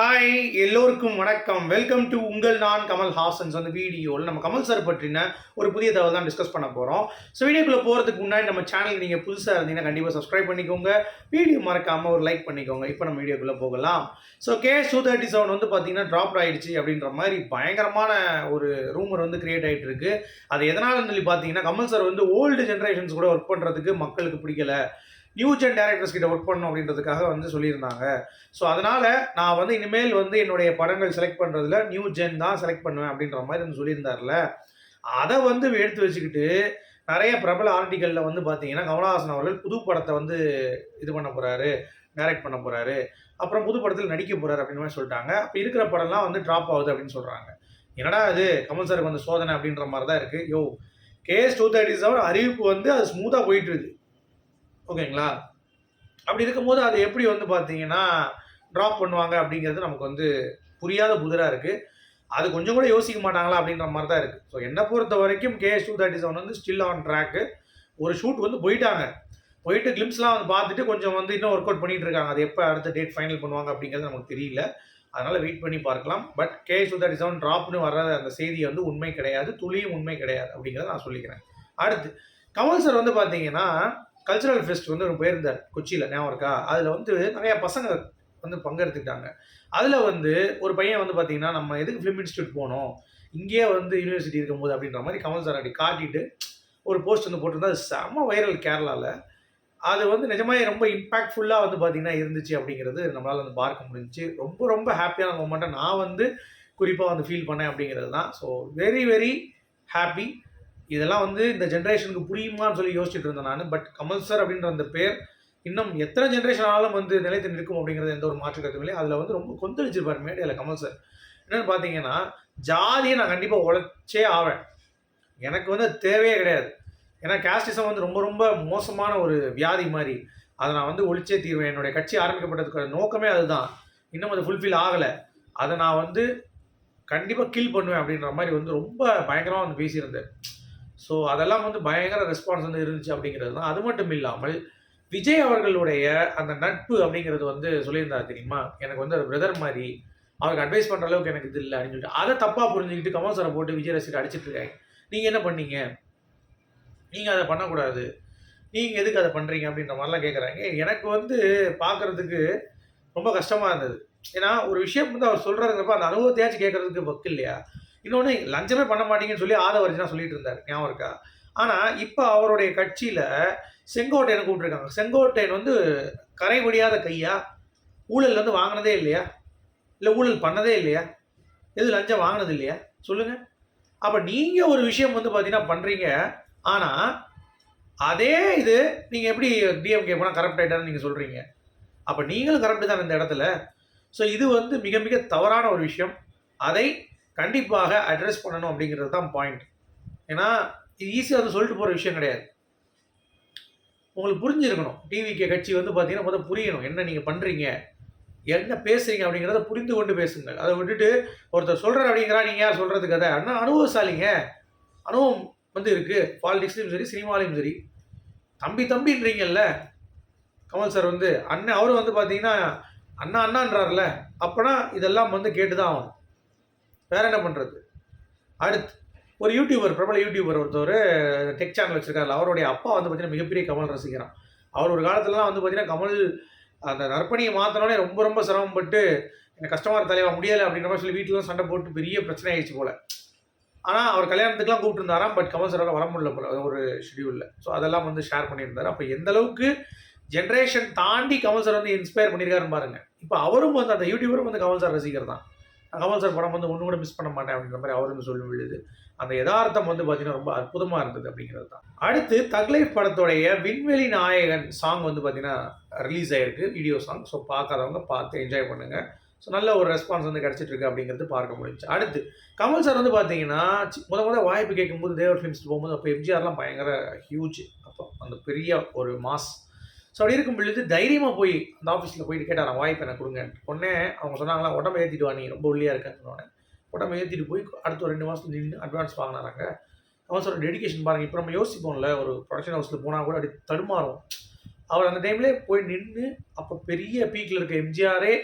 Hi எல்லோருக்கும் வணக்கம். Welcome to உங்கள் நான் கமல் ஹாசன்ஸ். அந்த வீடியோவில் நம்ம கமல் சார் பற்றின ஒரு புதிய தகவல் தான் டிஸ்கஸ் பண்ண போகிறோம் ஸோ வீடியோக்குள்ளே போகிறதுக்கு முன்னாடி நம்ம சேனலுக்கு நீங்கள் புதுசாக இருந்தீங்கன்னா கண்டிப்பாக சப்ஸ்கிரைப் பண்ணிக்கோங்க. வீடியோ மறக்காமல் ஒரு லைக் பண்ணிக்கோங்க. இப்போ நம்ம வீடியோக்குள்ளே போகலாம். So K two thirty seven வந்து பார்த்தீங்கன்னா ட்ராப் ஆகிடுச்சு அப்படின்ற மாதிரி பயங்கரமான ஒரு ரூமர் வந்து கிரியேட் ஆகிட்டு இருக்கு. அது எதனாலன்னு சொல்லி பார்த்தீங்கன்னா கமல் சார் வந்து ஓல்டு ஜென்ரேஷன்ஸ் கூட ஒர்க் பண்ணுறதுக்கு மக்களுக்கு பிடிக்கல. நியூ ஜென் டேரக்டர்ஸ் கிட்ட ஒர்க் பண்ணணும் அப்படின்றதுக்காக வந்து சொல்லியிருந்தாங்க. ஸோ அதனால நான் வந்து இனிமேல் வந்து என்னுடைய படங்கள் செலக்ட் பண்ணுறதுல நியூ ஜென் தான் செலக்ட் பண்ணுவேன் அப்படின்ற மாதிரி வந்து சொல்லியிருந்தார்ல. அதை வந்து எடுத்து வச்சுக்கிட்டு நிறைய பிரபல ஆர்டிக்கலில் வந்து பார்த்தீங்கன்னா கமலஹாசன் அவர்கள் புது படத்தை வந்து இது பண்ண போகிறாரு டைரக்ட் பண்ண போகிறாரு அப்புறம் புது படத்தில் நடிக்க போகிறாரு அப்படின்னு மாதிரி சொல்லிட்டாங்க. அப்போ இருக்கிற படம்லாம் வந்து ட்ராப் ஆகுது அப்படின்னு சொல்கிறாங்க என்னடா அது கமல் சாருக்கு வந்து சோதனை அப்படின்ற மாதிரி தான் இருக்குது யோ K S two thirty seven அறிவிப்பு வந்து அது ஸ்மூத்தாக போயிட்டு இருக்குது ஓகேங்களா? அப்படி இருக்கும்போது அது எப்படி வந்து பார்த்தீங்கன்னா ட்ராப் பண்ணுவாங்க அப்படிங்கிறது நமக்கு வந்து புரியாத புதிராக இருக்குது அது கொஞ்சம் கூட யோசிக்க மாட்டாங்களா அப்படின்ற மாதிரி தான் இருக்குது ஸோ என்னை பொறுத்த வரைக்கும் K S two thirty seven வந்து ஸ்டில் ஆன் ட்ராக்கு ஒரு ஷூட் வந்து போயிட்டாங்க. போயிட்டு கிளிம்ஸ்லாம் வந்து பார்த்துட்டு கொஞ்சம் வந்து இன்னும் ஒர்க் அவுட் பண்ணிட்டு இருக்காங்க. அது எப்போ அடுத்த டேட் ஃபைனல் பண்ணுவாங்க அப்படிங்கிறது நமக்கு தெரியல. அதனால் வெயிட் பண்ணி பார்க்கலாம். But K S two thirty seven ட்ராப்னு வர அந்த செய்தி வந்து உண்மை கிடையாது. துளியும் உண்மை கிடையாது அப்படிங்கிறத நான் சொல்லிக்கிறேன். அடுத்து கமல் சார் வந்து பார்த்தீங்கன்னா கல்ச்சுரல் ஃபெஸ்ட் வந்து ஒரு போயிருந்தார் கொச்சியில் ஞாபகம் இருக்கா? அதில் வந்து நிறையா பசங்க வந்து பங்கெடுத்துக்கிட்டாங்க. அதில் வந்து ஒரு பையன் வந்து பார்த்தீங்கன்னா நம்ம எதுக்கு ஃபிலிம் இன்ஸ்டியூட் போனோம்? இங்கேயே வந்து யூனிவர்சிட்டி இருக்கும்போது அப்படின்ற மாதிரி கமல் சார் அப்படி காட்டிட்டு ஒரு போஸ்ட் வந்து போட்டிருந்தா அது செம்ம வைரல் கேரளாவில் அது வந்து நிஜமாவே ரொம்ப இம்பாக்ட்ஃபுல்லாக வந்து பார்த்தீங்கன்னா இருந்துச்சு அப்படிங்கிறது நம்மளால் வந்து பார்க்க முடிஞ்சுச்சு. ரொம்ப ரொம்ப ஹாப்பியான மூமெண்ட்டை நான் வந்து குறிப்பாக வந்து ஃபீல் பண்ணேன் அப்படிங்கிறது தான். ஸோ வெரி வெரி ஹாப்பி இதெல்லாம் வந்து இந்த ஜென்ரேஷனுக்கு புரியுமான்னு சொல்லி யோசிச்சுட்டு இருந்தேன் நான். பட் கமல் சார் அப்படின்ற அந்த பேர் இன்னும் எத்தனை ஜென்ரேஷன் ஆனாலும் வந்து நிலைத்து நிற்கும் அப்படிங்கிறது எந்த ஒரு மாற்று கருத்தும் இல்லை. அதில் வந்து ரொம்ப கொந்தளிச்சிருப்பார் மேடையில் கமல் சார் என்னென்னு பார்த்தீங்கன்னா ஜாதியை நான் கண்டிப்பாக உழைச்சே ஆவேன். எனக்கு வந்து அது தேவையே கிடையாது. ஏன்னா கேஸ்டிசம் வந்து ரொம்ப ரொம்ப மோசமான ஒரு வியாதி மாதிரி. அதை நான் வந்து ஒழிச்சே தீர்வேன். என்னுடைய கட்சி ஆரம்பிக்கப்பட்டதுக்கு நோக்கமே அதுதான். இன்னும் அது ஃபுல்ஃபில் ஆகலை. அதை நான் வந்து கண்டிப்பாக கில் பண்ணுவேன் அப்படின்ற மாதிரி வந்து ரொம்ப பயங்கரமாக வந்து பேசியிருந்தேன். ஸோ அதெல்லாம் வந்து பயங்கர ரெஸ்பான்ஸ் வந்து இருந்துச்சு அப்படிங்கிறது தான். அது மட்டும் இல்லாமல் விஜய் அவர்களுடைய அந்த நட்பு அப்படிங்கிறது வந்து சொல்லியிருந்தார் தெரியுமா? எனக்கு வந்து அது பிரதர் மாதிரி அவருக்கு அட்வைஸ் பண்ணுற அளவுக்கு எனக்கு இது இல்லை அப்படின்னு சொல்லிட்டு. அதை தப்பாக புரிஞ்சுக்கிட்டு கமல் சாரை போட்டு விஜய் ரசிகர் அடிச்சிட்டு இருக்காங்க. நீங்கள் என்ன பண்ணீங்க? நீங்கள் அதை பண்ணக்கூடாது. நீங்கள் எதுக்கு அதை பண்ணுறீங்க அப்படின்ற மாதிரிலாம் கேட்குறாங்க எனக்கு வந்து பார்க்குறதுக்கு ரொம்ப கஷ்டமாக இருந்தது. ஏன்னா ஒரு விஷயம் வந்து அவர் சொல்கிறதுங்கிறப்ப அந்த அனுபவத்தையாச்சும் கேட்குறதுக்கு வக்கு இல்லையா? இன்னொன்று லஞ்சமே பண்ண மாட்டீங்கன்னு சொல்லி ஆதவர்ஜனா சொல்லிட்டு இருந்தார். ஞாபகம் இருக்கா? ஆனால் இப்போ அவருடைய கட்சியில் செங்கோட்டையனை கூப்பிட்டுருக்காங்க. செங்கோட்டையன் வந்து கரை முடியாத கையா? ஊழல் வந்து வாங்கினதே இல்லையா? இல்லை ஊழல் பண்ணதே இல்லையா? எது லஞ்சம் வாங்கினது இல்லையா? சொல்லுங்கள் அப்போ நீங்கள் ஒரு விஷயம் வந்து பார்த்தீங்கன்னா பண்ணுறீங்க ஆனால் அதே இது நீங்கள் எப்படி டிஎம்கே போனால் கரப்ட் ஆகிட்டான்னு நீங்கள் சொல்கிறீங்க அப்போ நீங்களும் கரப்ட் தான் இந்த இடத்துல. ஸோ இது வந்து மிக மிக தவறான ஒரு விஷயம். அதை கண்டிப்பாக அட்ரஸ் பண்ணணும் அப்படிங்கிறது தான் பாயிண்ட் ஏன்னா இது ஈஸியாக வந்து சொல்லிட்டு போகிற விஷயம் கிடையாது. உங்களுக்கு புரிஞ்சிருக்கணும். டிவிகே கட்சி வந்து பார்த்தீங்கன்னா முதல் புரியணும். என்ன நீங்கள் பண்ணுறீங்க என்ன பேசுறீங்க அப்படிங்கிறத புரிந்து கொண்டு பேசுங்கள். அதை விட்டுட்டு ஒருத்தர் சொல்கிறார் அப்படிங்கிறா நீங்கள் யார் சொல்கிறதுக்கு கதை? அண்ணா அனுபவசாலிங்க. அனுபவம் வந்து இருக்குது பாலிடிக்ஸ்லையும் சரி சினிமாலையும் சரி. தம்பி தம்பின்றீங்கல்ல? கமல் சார் வந்து அண்ணன் அவரும் வந்து பார்த்தீங்கன்னா அண்ணா அண்ணான்றார்ல. அப்போனா இதெல்லாம் வந்து கேட்டு தான் ஆகணும். வேற என்ன பண்ணுறது அடுத்து ஒரு யூடியூபர் பிரபல யூடியூபர் ஒருத்தர் டெக் சேனல் வச்சிருக்காரு அவருடைய அப்பா வந்து பார்த்தீங்கன்னா மிகப்பெரிய கமல் ரசிக்கிறான் அவர் ஒரு காலத்துலலாம் வந்து பார்த்தீங்கன்னா கமல் அந்த நற்பணியை மாற்றினோடனே ரொம்ப ரொம்ப சிரமப்பட்டு எனக்கு கஷ்டமாக தலைவா முடியலை அப்படின்ற மாதிரி சொல்லி வீட்டிலாம் சண்டை போட்டு பெரிய பிரச்சனை ஆயிடுச்சு போல். ஆனால் அவர் கல்யாணத்துக்குலாம் கூப்பிட்டுருந்தாராம் பட் கமல் சாரால் வர முடியல போல ஒரு ஷெடியூலில் ஸோ அதெல்லாம் வந்து ஷேர் பண்ணியிருந்தார். அப்போ எந்த அளவுக்கு ஜென்ரேஷன் தாண்டி கமல் சார் வந்து இன்ஸ்பயர் பண்ணியிருக்காருன்னு பாருங்க. இப்போ அவரும் வந்து அந்த யூடியூபரும் வந்து கமல் சார் ரசிகர் தான். கமல் சார் படம் வந்து ஒன்று கூட மிஸ் பண்ண மாட்டேன் அப்படின்ற மாதிரி அவரும் சொல்லி அந்த யதார்த்தம் வந்து பார்த்தீங்கன்னா ரொம்ப அற்புதமாக இருந்தது அப்படிங்கிறது தான். அடுத்து தக்லைஃப் படத்தோடைய விண்வெளி நாயகன் சாங் வந்து பார்த்தீங்கன்னா ரிலீஸ் ஆயிருக்கு. வீடியோ சாங் ஸோ பார்க்காதவங்க பார்த்து என்ஜாய் பண்ணுங்கள் ஸோ நல்ல ஒரு ரெஸ்பான்ஸ் வந்து கிடச்சிட்டு இருக்கு அப்படிங்கிறது பார்க்க முடிஞ்சு. அடுத்து கமல் சார் வந்து பார்த்தீங்கன்னா சி- முத முத வாய்ப்பு கேட்கும்போது தேவர் ஃபிலிம்ஸ் போகும்போது அப்போ எம்ஜிஆர்லாம் பயங்கர ஹியூஜ் அப்போ அந்த பெரிய ஒரு மாஸ் ஸோ அப்படி இருக்கும் பொழுது தைரியமாக போய் அந்த ஆஃபீஸில் போயிட்டு கேட்டாராம் வாய்ப்பு எனக்கு கொடுங்க. உடனே அவங்க சொன்னாங்களா உடம்பு ஏற்றிட்டு வா நீ. ரொம்ப ஒல்லியாக இருக்கேன்னு உடனே உடம்பு ஏற்றிட்டு போய் அடுத்த ஒரு ரெண்டு மாதத்துல நின்று அட்வான்ஸ் வாங்கினாங்க. அவன் சொல்கிற டெடிகேஷன் பாருங்கள் இப்போ நம்ம யோசிப்போம்ல ஒரு ப்ரொடக்ஷன் ஹவுஸில் போனால் கூட அப்படி தடுமாறும். அவர் அந்த டைம்லேயே போய் நின்று அப்போ பெரிய பீக்கில் இருக்க எம்ஜிஆரே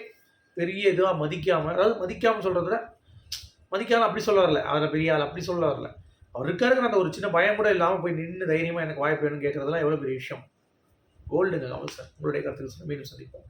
பெரிய இதுவாக மதிக்காமல் அதாவது மதிக்காமல் சொல்கிறத மதிக்காமல் அப்படி சொல்ல வரல. அதில் பெரிய ஆள் அப்படி சொல்ல வரல. அவர் இருக்காருங்கிற அந்த ஒரு சின்ன பயம் கூட இல்லாமல் போய் நின்று தைரியமாக எனக்கு வாய்ப்பு வேணும்னு கேட்குறதுலாம் எவ்வளோ பெரிய விஷயம். கோல்டுங்க கமல் சார். உங்களுடைய கருத்துக்கள் மீண்டும் சந்திப்போம்.